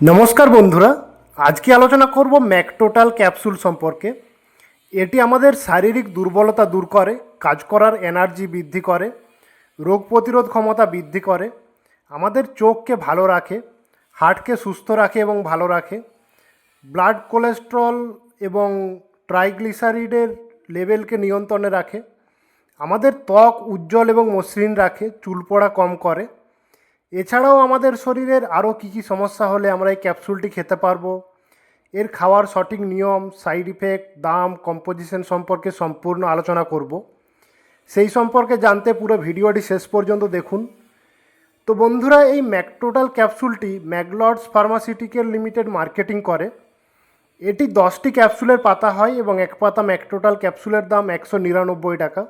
নমস্কার বন্ধুরা, আজকে আলোচনা করব ম্যাকটোটাল ক্যাপসুল সম্পর্কে। এটি আমাদের শারীরিক দুর্বলতা দূর করে, কাজ করার এনার্জি বৃদ্ধি করে, রোগ প্রতিরোধ ক্ষমতা বৃদ্ধি করে, আমাদের চোখকে ভালো রাখে, হার্টকে সুস্থ রাখে এবং ভালো রাখে, ব্লাড কোলেস্ট্রল এবং ট্রাইগ্লিসারিডের লেভেলকে নিয়ন্ত্রণে রাখে, আমাদের ত্বক উজ্জ্বল এবং মসৃণ রাখে, চুল পড়া কম করে এছাড়াও আমাদের শরীরের আরও কী কী সমস্যা হলে আমরা এই ক্যাপসুলটি খেতে পারব? এর খাওয়ার সঠিক নিয়ম, সাইড ইফেক্ট, দাম, কম্পোজিশন সম্পর্কে সম্পূর্ণ আলোচনা করব। সেই সম্পর্কে জানতে পুরো ভিডিওটি শেষ পর্যন্ত দেখুন। তো বন্ধুরা, এই ম্যাকটোটাল ক্যাপসুলটি ম্যাগলডস ফার্মাসিউটিক্যাল লিমিটেড মার্কেটিং করে। এটি দশটি ক্যাপসুলের পাতা হয় এবং এক পাতা ম্যাকটোটাল ক্যাপসুলের দাম একশো নিরানব্বই টাকা।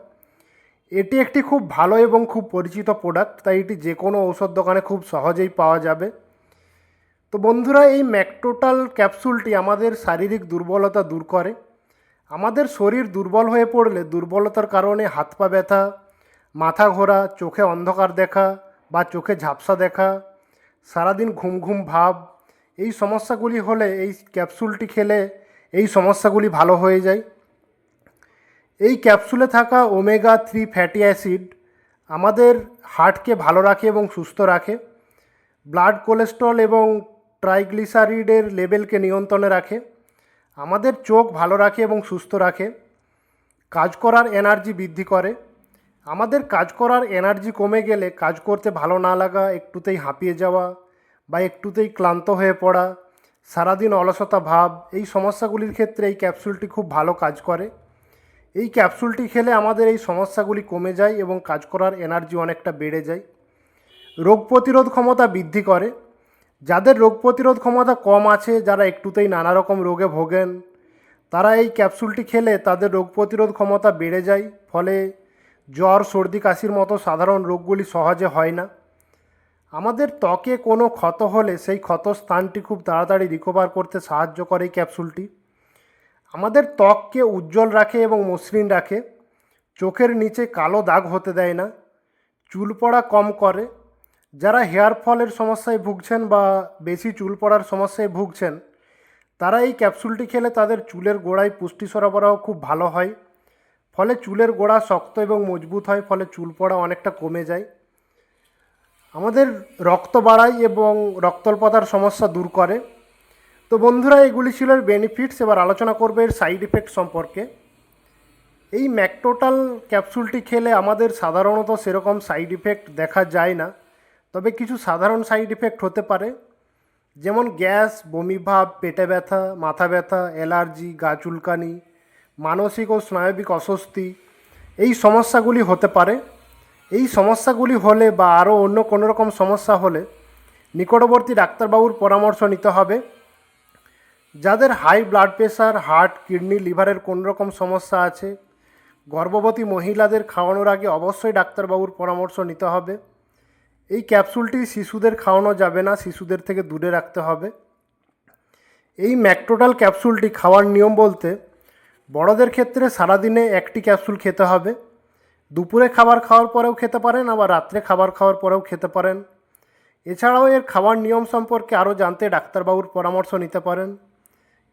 এটি একটি খুব ভালো এবং খুব পরিচিত প্রোডাক্ট তাই এটি যে কোনো ঔষধ দোকানে খুব সহজেই পাওয়া যাবে। তো বন্ধুরা, এই ম্যাকটোটাল ক্যাপসুলটি আমাদের শারীরিক দুর্বলতা দূর করে। আমাদের শরীর দুর্বল হয়ে পড়লে দুর্বলতার কারণে হাত পা ব্যথা, মাথা ঘোরা, চোখে অন্ধকার দেখা বা চোখে ঝাপসা দেখা, সারাদিন ঘুম ঘুম ভাব, এই সমস্যাগুলি হলে এই ক্যাপসুলটি খেলে এই সমস্যাগুলি ভালো হয়ে যায়। এই ক্যাপসুলে থাকা ওমেগা থ্রি ফ্যাটি অ্যাসিড আমাদের হার্টকে ভালো রাখে এবং সুস্থ রাখে। ব্লাড কোলেস্ট্রল এবং ট্রাইগ্লিসারিডের লেভেলকে নিয়ন্ত্রণে রাখে। আমাদের চোখ ভালো রাখে এবং সুস্থ রাখে। কাজ করার এনার্জি বৃদ্ধি করে। আমাদের কাজ করার এনার্জি কমে গেলে কাজ করতে ভালো না লাগা, একটুতেই হাঁপিয়ে যাওয়া বা একটুতেই ক্লান্ত হয়ে পড়া, সারাদিন অলসতা ভাব, এই সমস্যাগুলির ক্ষেত্রে এই ক্যাপসুলটি খুব ভালো কাজ করে। এই ক্যাপসুলটি খেলে আমাদের এই সমস্যাগুলি কমে যায় এবং কাজ করার এনার্জি অনেকটা বেড়ে যায়। রোগ প্রতিরোধ ক্ষমতা বৃদ্ধি করে। যাদের রোগ প্রতিরোধ ক্ষমতা কম আছে, যারা একটুতেই নানা রকম রোগে ভোগেন, তারা এই ক্যাপসুলটি খেলে তাদের রোগ প্রতিরোধ ক্ষমতা বেড়ে যায়, ফলে জ্বর, সর্দি, কাশির মতো সাধারণ রোগগুলি সহজে হয় না। আমাদের ত্বকে কোনো ক্ষত হলে সেই ক্ষত স্থানটি খুব তাড়াতাড়ি রিকভার করতে সাহায্য করে এই ক্যাপসুলটি। আমাদের ত্বককে উজ্জ্বল রাখে এবং মসৃণ রাখে। চোখের নিচে কালো দাগ হতে দেয় না। চুল পড়া কম করে। যারা হেয়ার ফলের সমস্যায় ভুগছেন বা বেশি চুল পড়ার সমস্যায় ভুগছেন, তারা এই ক্যাপসুলটি খেলে তাদের চুলের গোড়ায় পুষ্টি সরবরাহ খুব ভালো হয়। ফলে চুলের গোড়া শক্ত এবং মজবুত হয়, ফলে চুল পড়া অনেকটা কমে যায়। আমাদের রক্ত বাড়ায় এবং রক্তল্পতার সমস্যা দূর করে। তো বন্ধুরা, এগুলি ছিল এর বেনিফিটস এবার আলোচনা করবে এর সাইড ইফেক্ট সম্পর্কে। এই ম্যাকটোটাল ক্যাপসুলটি খেলে আমাদের সাধারণত সেরকম সাইড ইফেক্ট দেখা যায় না, তবে কিছু সাধারণ সাইড ইফেক্ট হতে পারে। যেমন গ্যাস, বমিভাব, পেটে ব্যথা, মাথা ব্যথা, অ্যালার্জি, গা চুলকানি, মানসিক ও স্নায়বিক অস্বস্তি, এই সমস্যাগুলি হতে পারে। এই সমস্যাগুলি হলে বা আরও অন্য কোনো রকম সমস্যা হলে নিকটবর্তী ডাক্তারবাবুর পরামর্শ নিতে হবে। যাদের high blood pressure heart kidney লিভারের কোনো রকম সমস্যা আছে, গর্ভবতী মহিলাদের খাওয়ানোর আগে অবশ্যই ডাক্তারবাবুর পরামর্শ নিতে হবে। এই ক্যাপসুলটি শিশুদের খাওয়ানো যাবে না, শিশুদের থেকে দূরে রাখতে হবে। এই ম্যাকটোটাল ক্যাপসুলটি খাওয়ার নিয়ম বলতে, বড়দের ক্ষেত্রে সারাদিনে একটি ক্যাপসুল খেতে হবে। দুপুরে খাবার খাওয়ার পরেও খেতে পারেন, আবার রাত্রে খাবার খাওয়ার পরেও খেতে পারেন। এছাড়াও এর খাওয়ার নিয়ম সম্পর্কে আরও জানতে ডাক্তারবাবুর পরামর্শ নিতে পারেন।